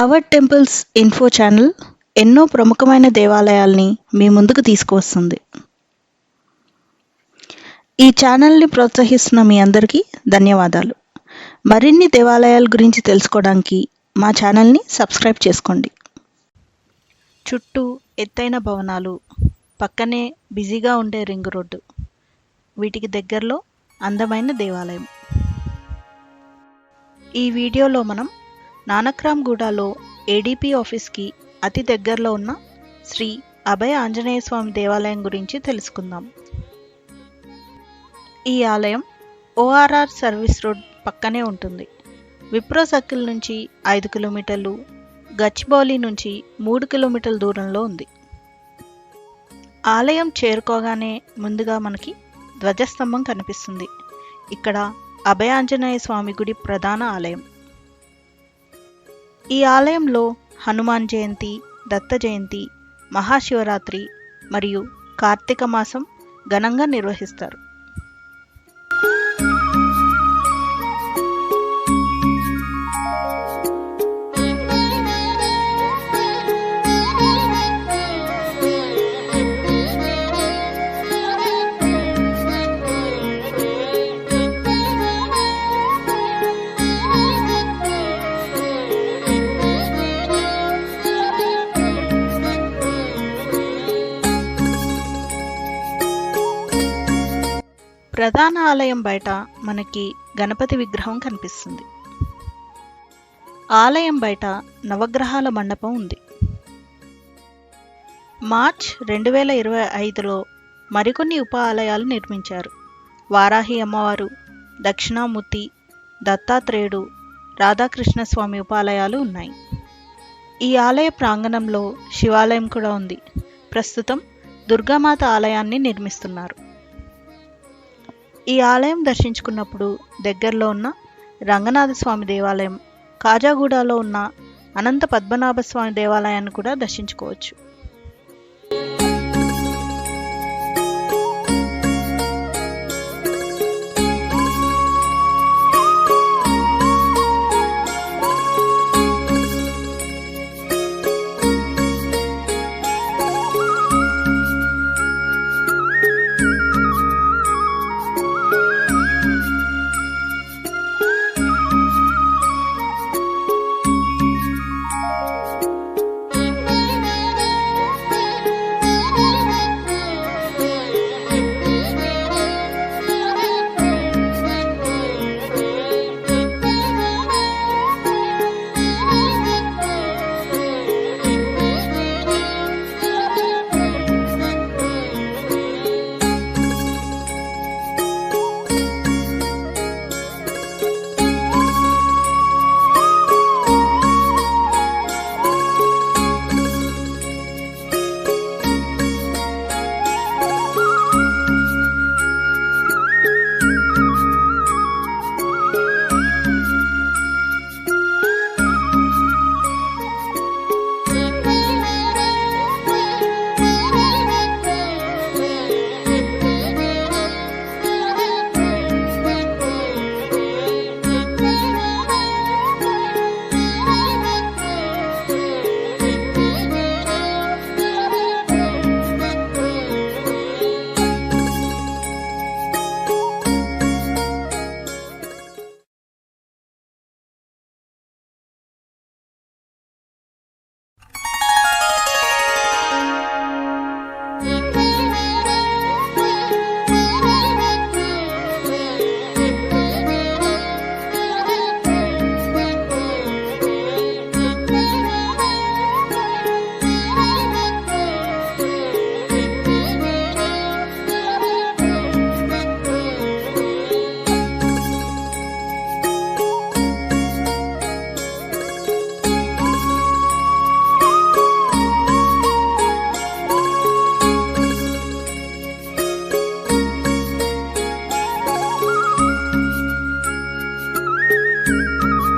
Hour temples info channel ఎన్నో ప్రముఖమైన దేవాలయాల్ని మీ ముందుకు తీసుకువస్తుంది. ఈ ఛానల్ని ప్రోత్సహిస్తున్న మీ అందరికీ ధన్యవాదాలు. మరిన్ని దేవాలయాల గురించి తెలుసుకోవడానికి మా ఛానల్ని సబ్స్క్రైబ్ చేసుకోండి. చుట్టూ ఎత్తైన భవనాలు పక్కనే బిజీగా ఉండే రింగ్ రోడ్డు వీటికి దగ్గరలో అందమైన దేవాలయం. ఈ వీడియోలో మనం నానక్రామ్గూడలో ఏడీపీ ఆఫీస్కి అతి దగ్గరలో ఉన్న శ్రీ అభయ ఆంజనేయ స్వామి దేవాలయం గురించి తెలుసుకుందాం. ఈ ఆలయం ఓఆర్ఆర్ సర్వీస్ రోడ్ పక్కనే ఉంటుంది. విప్రో సర్కిల్ నుంచి ఐదు కిలోమీటర్లు గచ్చిబౌలి నుంచి మూడు కిలోమీటర్ల దూరంలో ఉంది. ఆలయం చేరుకోగానే ముందుగా మనకి ధ్వజస్తంభం కనిపిస్తుంది. ఇక్కడ అభయాంజనేయ స్వామి గుడి ప్రధాన ఆలయం. ఈ ఆలయంలో హనుమాన్ జయంతి దత్త జయంతి మహాశివరాత్రి మరియు కార్తీక మాసం ఘనంగా నిర్వహిస్తారు. ప్రధాన ఆలయం బయట మనకి గణపతి విగ్రహం కనిపిస్తుంది. ఆలయం బయట నవగ్రహాల మండపం ఉంది. మార్చ్ రెండు వేల ఇరవై ఐదులో మరికొన్ని ఉప ఆలయాలు నిర్మించారు. వారాహి అమ్మవారు దక్షిణామూర్తి దత్తాత్రేయుడు రాధాకృష్ణస్వామి ఉపాలయాలు ఉన్నాయి. ఈ ఆలయ ప్రాంగణంలో శివాలయం కూడా ఉంది. ప్రస్తుతం దుర్గామాత ఆలయాన్ని నిర్మిస్తున్నారు. ఈ ఆలయం దర్శించుకున్నప్పుడు దగ్గరలో ఉన్న రంగనాథ స్వామి దేవాలయం కాజాగూడలో ఉన్న అనంత పద్మనాభ స్వామి దేవాలయాన్ని కూడా దర్శించుకోవచ్చు.